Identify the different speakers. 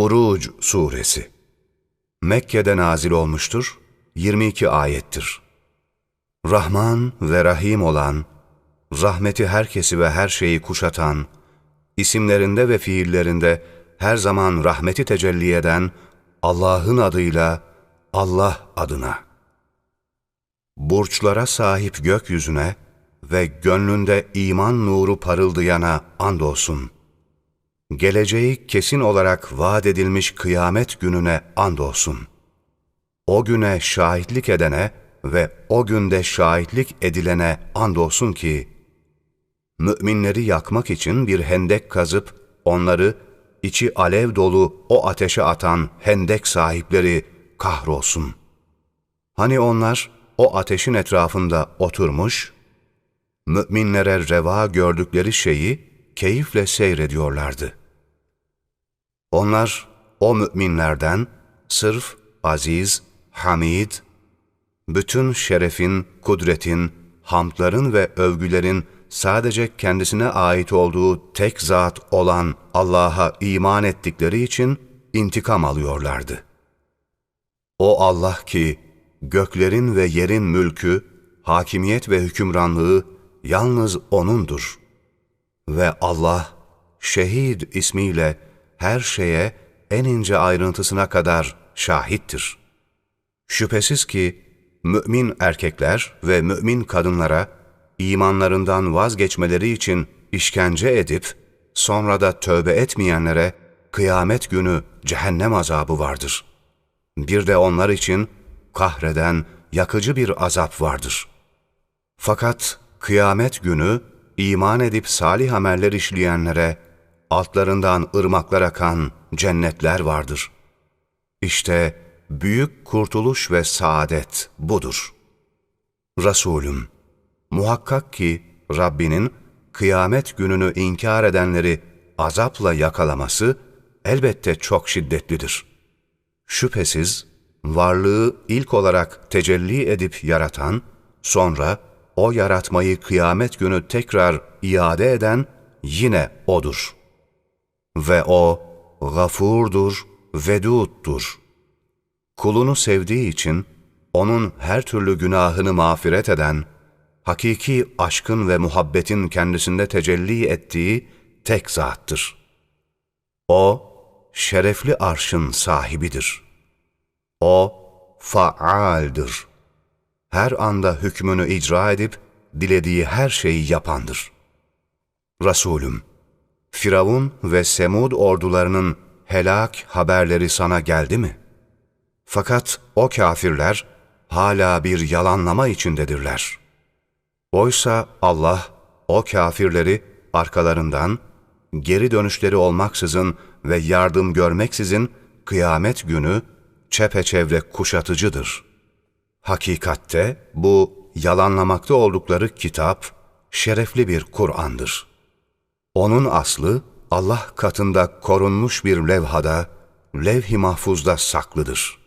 Speaker 1: Buruc Suresi Mekke'de nazil olmuştur, 22 ayettir. Rahman ve Rahim olan, rahmeti herkesi ve her şeyi kuşatan, isimlerinde ve fiillerinde her zaman rahmeti tecelli eden Allah'ın adıyla Allah adına. Burçlara sahip gökyüzüne ve gönlünde iman nuru parıldayana andolsun.'' Geleceği kesin olarak vaat edilmiş kıyamet gününe andolsun. O güne şahitlik edene ve o günde şahitlik edilene andolsun ki, müminleri yakmak için bir hendek kazıp onları içi alev dolu o ateşe atan hendek sahipleri kahrolsun. Hani onlar o ateşin etrafında oturmuş, müminlere reva gördükleri şeyi keyifle seyrediyorlardı. Onlar o müminlerden sırf aziz, hamid, bütün şerefin, kudretin, hamdların ve övgülerin sadece kendisine ait olduğu tek zat olan Allah'a iman ettikleri için intikam alıyorlardı. O Allah ki göklerin ve yerin mülkü, hakimiyet ve hükümranlığı yalnız O'nundur. Ve Allah, Şehid ismiyle her şeye en ince ayrıntısına kadar şahittir. Şüphesiz ki mümin erkekler ve mümin kadınlara imanlarından vazgeçmeleri için işkence edip sonra da tövbe etmeyenlere kıyamet günü cehennem azabı vardır. Bir de onlar için kahreden, yakıcı bir azap vardır. Fakat kıyamet günü iman edip salih ameller işleyenlere altlarından ırmaklar akan cennetler vardır. İşte büyük kurtuluş ve saadet budur. Resulüm, muhakkak ki Rabbinin kıyamet gününü inkar edenleri azapla yakalaması elbette çok şiddetlidir. Şüphesiz varlığı ilk olarak tecelli edip yaratan, sonra o yaratmayı kıyamet günü tekrar iade eden yine O'dur.'' Ve O gafurdur, veduttur. Kulunu sevdiği için onun her türlü günahını mağfiret eden, hakiki aşkın ve muhabbetin kendisinde tecelli ettiği tek zattır. O, şerefli arşın sahibidir. O, faaldir. Her anda hükmünü icra edip, dilediği her şeyi yapandır. Resulüm, Firavun ve Semud ordularının helak haberleri sana geldi mi? Fakat o kafirler hala bir yalanlama içindedirler. Oysa Allah o kafirleri arkalarından, geri dönüşleri olmaksızın ve yardım görmeksizin kıyamet günü çepeçevre kuşatıcıdır. Hakikatte bu yalanlamakta oldukları kitap şerefli bir Kur'an'dır.'' Onun aslı Allah katında korunmuş bir levhada, levh-i mahfuzda saklıdır.''